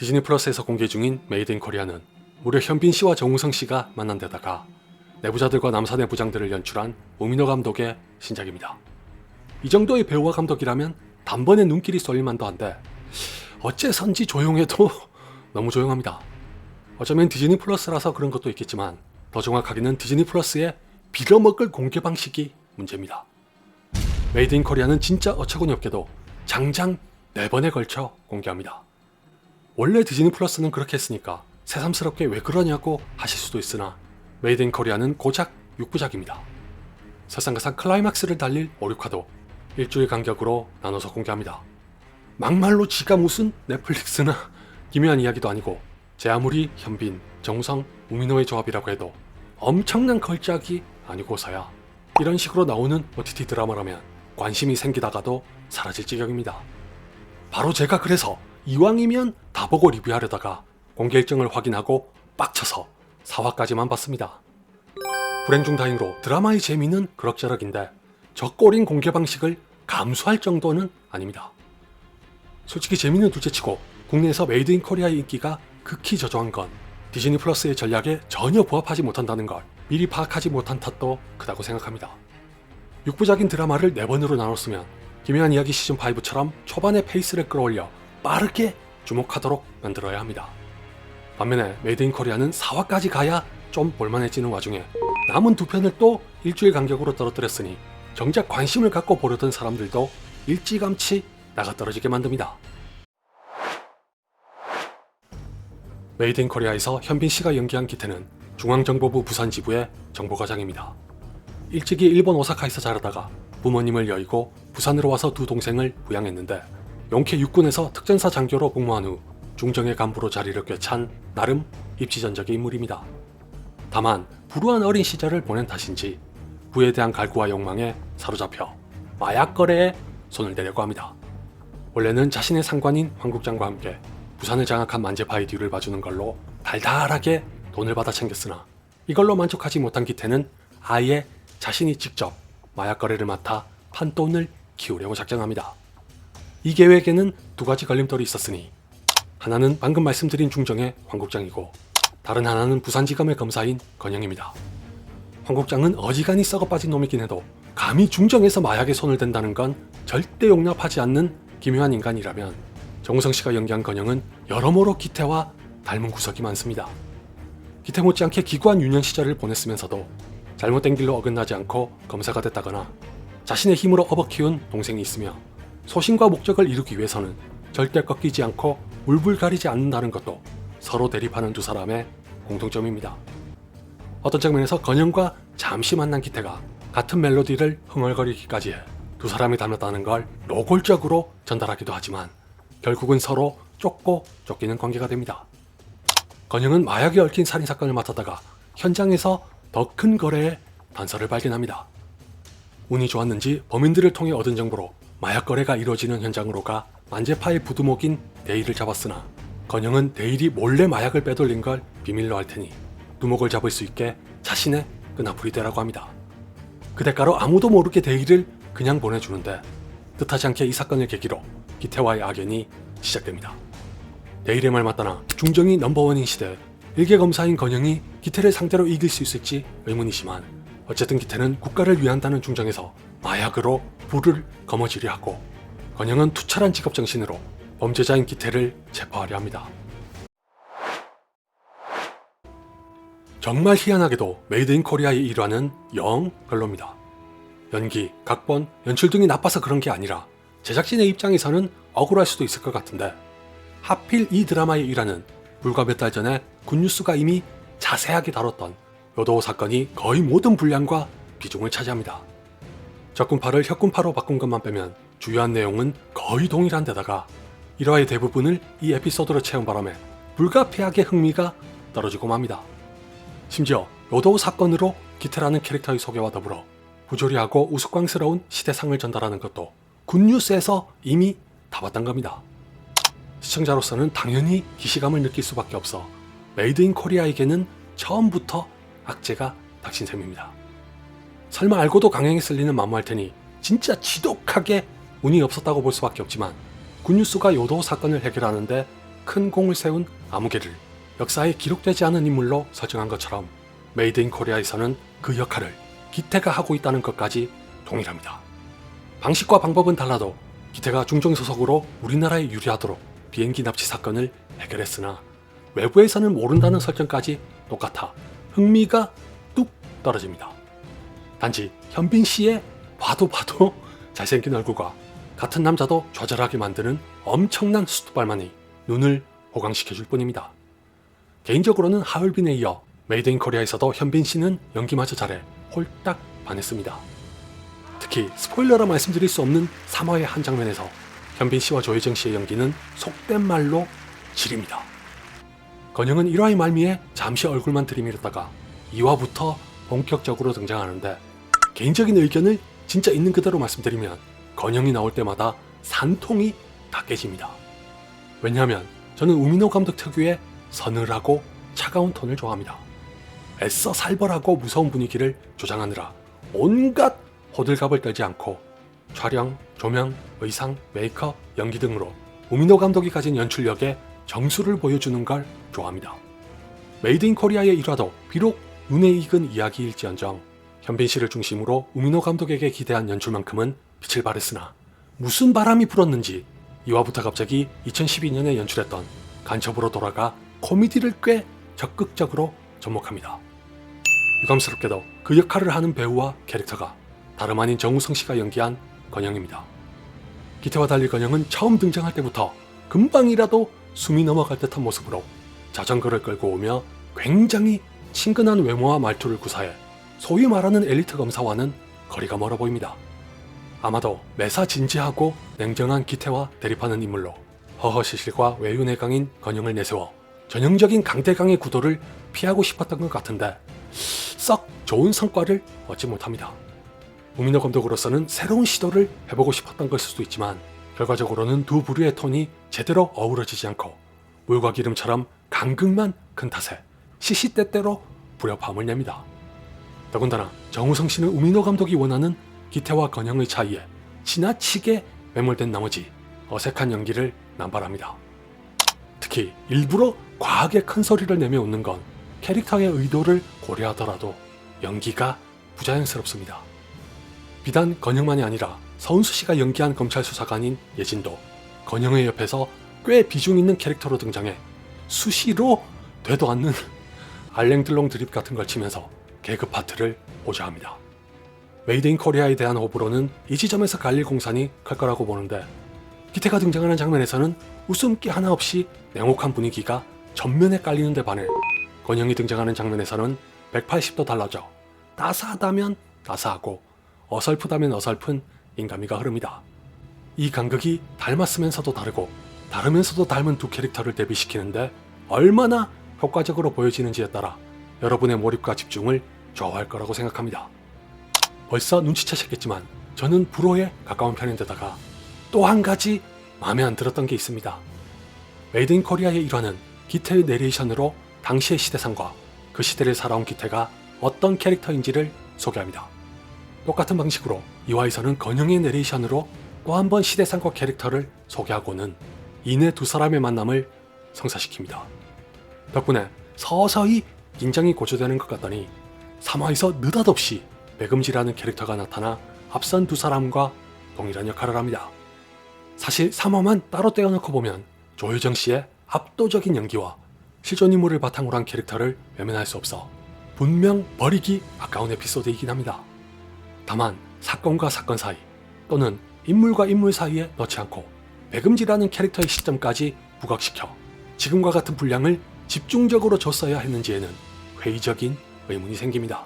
디즈니 플러스에서 공개 중인 메이드 인 코리아는 무려 현빈 씨와 정우성 씨가 만난 데다가 내부자들과 남산의 부장들을 연출한 오민호 감독의 신작입니다. 이 정도의 배우와 감독이라면 단번에 눈길이 쏠릴 만도 한데 어째선지 조용해도 너무 조용합니다. 어쩌면 디즈니 플러스라서 그런 것도 있겠지만 더 정확하게는 디즈니 플러스의 빌어먹을 공개 방식이 문제입니다. 메이드 인 코리아는 진짜 어처구니 없게도 장장 4번에 걸쳐 공개합니다. 원래 디즈니 플러스는 그렇게 했으니까 새삼스럽게 왜 그러냐고 하실 수도 있으나 메이드 인 코리아는 고작 6부작입니다. 설상가상 클라이막스를 달릴 5, 6화도 일주일 간격으로 나눠서 공개합니다. 막말로 지가 무슨 넷플릭스나 기묘한 이야기도 아니고 제 아무리 현빈, 정우성, 우민호의 조합이라고 해도 엄청난 걸작이 아니고서야 이런 식으로 나오는 OTT 드라마라면 관심이 생기다가도 사라질 지경입니다. 바로 제가 그래서 이왕이면 다 보고 리뷰하려다가 공개 일정을 확인하고 빡쳐서 4화까지만 봤습니다. 불행 중 다행으로 드라마의 재미는 그럭저럭인데 저 꼬린 공개 방식을 감수할 정도는 아닙니다. 솔직히 재미는 둘째치고 국내에서 메이드 인 코리아의 인기가 극히 저조한 건 디즈니 플러스의 전략에 전혀 부합하지 못한다는 걸 미리 파악하지 못한 탓도 크다고 생각합니다. 6부작인 드라마를 4번으로 나눴으면 기묘한 이야기 시즌5처럼 초반에 페이스를 끌어올려 빠르게 주목하도록 만들어야 합니다. 반면에 메이드 인 코리아는 4화까지 가야 좀 볼만해지는 와중에 남은 두 편을 또 일주일 간격으로 떨어뜨렸으니 정작 관심을 갖고 보려던 사람들도 일찌감치 나가 떨어지게 만듭니다. 메이드 인 코리아에서 현빈 씨가 연기한 기태는 중앙정보부 부산 지부의 정보과장입니다. 일찍이 일본 오사카에서 자라다가 부모님을 여의고 부산으로 와서 두 동생을 부양했는데 용케 육군에서 특전사 장교로 복무한 후 중정의 간부로 자리를 꿰찬 나름 입지전적의 인물입니다. 다만 불우한 어린 시절을 보낸 탓인지 부에 대한 갈구와 욕망에 사로잡혀 마약 거래에 손을 대려고 합니다. 원래는 자신의 상관인 황국장과 함께 부산을 장악한 만재파의 뒤를 봐주는 걸로 달달하게 돈을 받아 챙겼으나 이걸로 만족하지 못한 기태는 아예 자신이 직접 마약 거래를 맡아 판돈을 키우려고 작정합니다. 이 계획에는 두 가지 걸림돌이 있었으니 하나는 방금 말씀드린 중정의 황국장이고 다른 하나는 부산지검의 검사인 건영입니다. 황국장은 어지간히 썩어 빠진 놈이긴 해도 감히 중정에서 마약에 손을 댄다는 건 절대 용납하지 않는 기묘한 인간이라면 정우성 씨가 연기한 건영은 여러모로 기태와 닮은 구석이 많습니다. 기태 못지않게 기구한 유년 시절을 보냈으면서도 잘못된 길로 어긋나지 않고 검사가 됐다거나 자신의 힘으로 업어 키운 동생이 있으며 소신과 목적을 이루기 위해서는 절대 꺾이지 않고 물불 가리지 않는다는 것도 서로 대립하는 두 사람의 공통점입니다. 어떤 장면에서 건영과 잠시 만난 기태가 같은 멜로디를 흥얼거리기까지 해 두 사람이 닮았다는 걸 노골적으로 전달하기도 하지만 결국은 서로 쫓고 쫓기는 관계가 됩니다. 건영은 마약에 얽힌 살인 사건을 맡았다가 현장에서 더 큰 거래의 단서를 발견합니다. 운이 좋았는지 범인들을 통해 얻은 정보로 마약 거래가 이루어지는 현장으로 가 만재파의 부두목인 데이를 잡았으나 건영은 데일이 몰래 마약을 빼돌린 걸 비밀로 할 테니 두목을 잡을 수 있게 자신의 끈앞풀이 되라고 합니다. 그 대가로 아무도 모르게 데이를 그냥 보내주는데 뜻하지 않게 이 사건을 계기로 기태와의 악연이 시작됩니다. 데일의 말 맞다나 중정이 넘버원인 시대 일개 검사인 건영이 기태를 상대로 이길 수 있을지 의문이지만 어쨌든 기태는 국가를 위한다는 중정에서 마약으로 부를 거머쥐려 하고 건영은 투철한 직업 정신으로 범죄자인 기태를 체포하려 합니다. 정말 희한하게도 메이드 인 코리아의 일화는 영 별로입니다. 연기, 각본, 연출 등이 나빠서 그런 게 아니라 제작진의 입장에서는 억울할 수도 있을 것 같은데 하필 이 드라마의 일화는 불과 몇 달 전에 굿뉴스가 이미 자세하게 다뤘던 요도 사건이 거의 모든 분량과 비중을 차지합니다. 적군파를 혁군파로 바꾼 것만 빼면 주요한 내용은 거의 동일한 데다가 1화의 대부분을 이 에피소드로 채운 바람에 불가피하게 흥미가 떨어지고 맙니다. 심지어 요도 사건으로 기태라는 캐릭터의 소개와 더불어 부조리하고 우스꽝스러운 시대상을 전달하는 것도 굿뉴스에서 이미 다 봤던 겁니다. 시청자로서는 당연히 기시감을 느낄 수밖에 없어 메이드 인 코리아에게는 처음부터 악재가 닥친 셈입니다. 설마 알고도 강행에 쓸리는 만무할 테니 진짜 지독하게 운이 없었다고 볼 수밖에 없지만 굿뉴스가 요도 사건을 해결하는데 큰 공을 세운 아무개를 역사에 기록되지 않은 인물로 설정한 것처럼 메이드 인 코리아에서는 그 역할을 기태가 하고 있다는 것까지 동일합니다. 방식과 방법은 달라도 기태가 중정소속으로 우리나라에 유리하도록 비행기 납치 사건을 해결했으나 외부에서는 모른다는 설정까지 똑같아 흥미가 뚝 떨어집니다. 단지 현빈 씨의 봐도 봐도 잘생긴 얼굴과 같은 남자도 좌절하게 만드는 엄청난 수트발만이 눈을 호강시켜줄 뿐입니다. 개인적으로는 하얼빈에 이어 메이드 인 코리아에서도 현빈 씨는 연기마저 잘해 홀딱 반했습니다. 특히 스포일러라 말씀드릴 수 없는 3화의 한 장면에서 현빈 씨와 조혜정 씨의 연기는 속된 말로 지립니다. 건영은 1화의 말미에 잠시 얼굴만 들이밀었다가 2화부터 본격적으로 등장하는데 개인적인 의견을 진짜 있는 그대로 말씀드리면 건영이 나올 때마다 산통이 다 깨집니다. 왜냐하면 저는 우민호 감독 특유의 서늘하고 차가운 톤을 좋아합니다. 애써 살벌하고 무서운 분위기를 조장하느라 온갖 호들갑을 떨지 않고 촬영, 조명, 의상, 메이크업, 연기 등으로 우민호 감독이 가진 연출력에 정수를 보여주는 걸 좋아합니다. 메이드 인 코리아의 일화도 비록 눈에 익은 이야기일지언정 현빈 씨를 중심으로 우민호 감독에게 기대한 연출만큼은 빛을 발했으나 무슨 바람이 불었는지 2화부터 갑자기 2012년에 연출했던 간첩으로 돌아가 코미디를 꽤 적극적으로 접목합니다. 유감스럽게도 그 역할을 하는 배우와 캐릭터가 다름 아닌 정우성 씨가 연기한 건영입니다. 기태와 달리 건영은 처음 등장할 때부터 금방이라도 숨이 넘어갈 듯한 모습으로 자전거를 끌고 오며 굉장히 친근한 외모와 말투를 구사해 소위 말하는 엘리트 검사와는 거리가 멀어 보입니다. 아마도 매사 진지하고 냉정한 기태와 대립하는 인물로 허허시실과 외유내강인 건영을 내세워 전형적인 강대강의 구도를 피하고 싶었던 것 같은데 썩 좋은 성과를 얻지 못합니다. 우민호 감독으로서는 새로운 시도를 해보고 싶었던 것일 수도 있지만 결과적으로는 두 부류의 톤이 제대로 어우러지지 않고 물과 기름처럼 간극만 큰 탓에 시시때때로 불협화음을 냅니다. 더군다나 정우성 씨는 우민호 감독이 원하는 기태와 건영의 차이에 지나치게 매몰된 나머지 어색한 연기를 남발합니다. 특히 일부러 과하게 큰 소리를 내며 웃는 건 캐릭터의 의도를 고려하더라도 연기가 부자연스럽습니다. 비단 건영만이 아니라 서은수 씨가 연기한 검찰 수사관인 예진도 건영의 옆에서 꽤 비중 있는 캐릭터로 등장해 수시로 되도 않는 알랭들롱 드립 같은 걸 치면서 개그 파트를 보좌합니다. 메이드 인 코리아에 대한 호불호는 이 지점에서 갈릴 공산이 클 거라고 보는데 기태가 등장하는 장면에서는 웃음기 하나 없이 냉혹한 분위기가 전면에 깔리는 데 반해 건영이 등장하는 장면에서는 180도 달라져 따스하다면 따스하고 어설프다면 어설픈 인간미가 흐릅니다. 이 간극이 닮았으면서도 다르고 다르면서도 닮은 두 캐릭터를 대비시키는데 얼마나 효과적으로 보여지는지에 따라 여러분의 몰입과 집중을 좌우할 거라고 생각합니다. 벌써 눈치채셨겠지만 저는 불호에 가까운 편인데다가 또 한 가지 마음에 안 들었던 게 있습니다. 메이드 인 코리아의 일화는 기태의 내레이션으로 당시의 시대상과 그 시대를 살아온 기태가 어떤 캐릭터인지를 소개합니다. 똑같은 방식으로 이화에서는 건영의 내레이션으로 또 한 번 시대상과 캐릭터를 소개하고는 이내 두 사람의 만남을 성사시킵니다. 덕분에 서서히 긴장이 고조되는 것 같더니 3화에서 느닷없이 매금지라는 캐릭터가 나타나 앞선 두 사람과 동일한 역할을 합니다. 사실 3화만 따로 떼어놓고 보면 조효정 씨의 압도적인 연기와 실존 인물을 바탕으로 한 캐릭터를 외면할 수 없어 분명 버리기 아까운 에피소드이긴 합니다. 다만 사건과 사건 사이 또는 인물과 인물 사이에 넣지 않고 매금지라는 캐릭터의 시점까지 부각시켜 지금과 같은 분량을 집중적으로 줬어야 했는지에는 회의적인 의문이 생깁니다.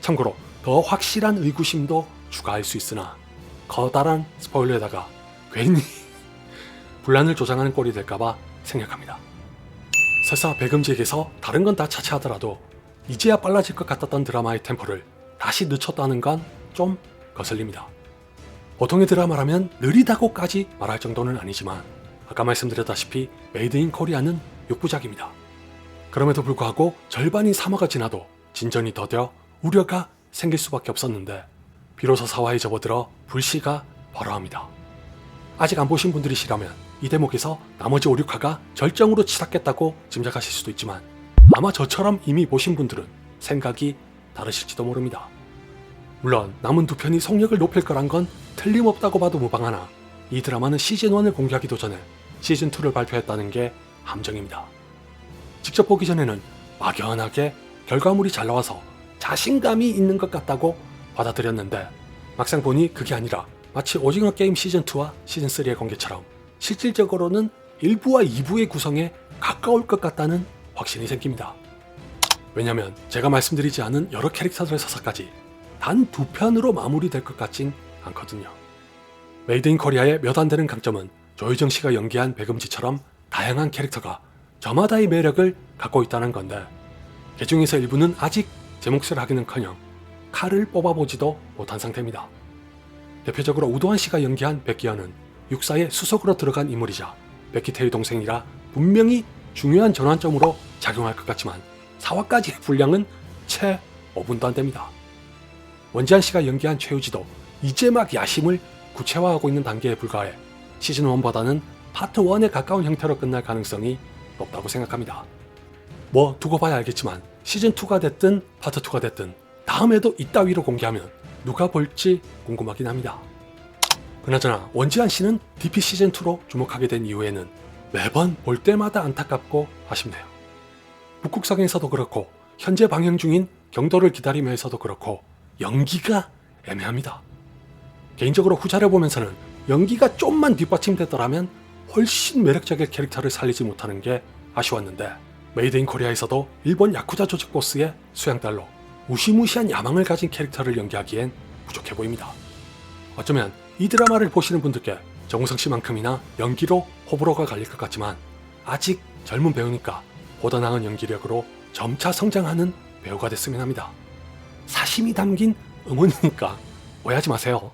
참고로 더 확실한 의구심도 추가할 수 있으나 커다란 스포일러에다가 괜히 분란을 조장하는 꼴이 될까봐 생략합니다. 설사 배금지에게서 다른 건 다 차치하더라도 이제야 빨라질 것 같았던 드라마의 템포를 다시 늦췄다는 건 좀 거슬립니다. 보통의 드라마라면 느리다고까지 말할 정도는 아니지만 아까 말씀드렸다시피 메이드 인 코리아는 6부작입니다. 그럼에도 불구하고 절반이 3화가 지나도 진전이 더뎌 우려가 생길 수밖에 없었는데 비로소 4화에 접어들어 불씨가 발화합니다. 아직 안 보신 분들이시라면 이 대목에서 나머지 5, 6화가 절정으로 치닫겠다고 짐작하실 수도 있지만 아마 저처럼 이미 보신 분들은 생각이 다르실지도 모릅니다. 물론 남은 두 편이 속력을 높일 거란 건 틀림없다고 봐도 무방하나 이 드라마는 시즌1을 공개하기도 전에 시즌2를 발표했다는 게 함정입니다. 직접 보기 전에는 막연하게 결과물이 잘 나와서 자신감이 있는 것 같다고 받아들였는데 막상 보니 그게 아니라 마치 오징어 게임 시즌2와 시즌3의 공개처럼 실질적으로는 1부와 2부의 구성에 가까울 것 같다는 확신이 생깁니다. 왜냐면 제가 말씀드리지 않은 여러 캐릭터들의 서사까지 단 두 편으로 마무리될 것 같진 않거든요. 메이드 인 코리아의 몇 안 되는 강점은 조유정 씨가 연기한 백음지처럼 다양한 캐릭터가 저마다의 매력을 갖고 있다는 건데 그 중에서 일부는 아직 제 몫을 하기는커녕 칼을 뽑아보지도 못한 상태입니다. 대표적으로 우도환 씨가 연기한 백기현은 육사의 수석으로 들어간 인물이자 백기태의 동생이라 분명히 중요한 전환점으로 작용할 것 같지만 4화까지의 분량은 채 5분도 안 됩니다. 원지한 씨가 연기한 최유지도 이제 막 야심을 구체화하고 있는 단계에 불과해 시즌 1보다는 파트 1에 가까운 형태로 끝날 가능성이 높다고 생각합니다. 뭐 두고 봐야 알겠지만 시즌 2가 됐든 파트 2가 됐든 다음에도 이따위로 공개하면 누가 볼지 궁금하긴 합니다. 그나저나 원지한 씨는 DP 시즌 2로 주목하게 된 이후에는 매번 볼 때마다 안타깝고 아쉽네요. 북극성에서도 그렇고 현재 방영 중인 경도를 기다리며에서도 그렇고 연기가 애매합니다. 개인적으로 후자를 보면서는 연기가 좀만 뒷받침됐더라면 훨씬 매력적인 캐릭터를 살리지 못하는 게 아쉬웠는데 메이드 인 코리아에서도 일본 야쿠자 조직 보스의 수양딸로 무시무시한 야망을 가진 캐릭터를 연기하기엔 부족해 보입니다. 어쩌면 이 드라마를 보시는 분들께 정우성 씨만큼이나 연기로 호불호가 갈릴 것 같지만 아직 젊은 배우니까 보다 나은 연기력으로 점차 성장하는 배우가 됐으면 합니다. 사심이 담긴 응원이니까 오해하지 마세요.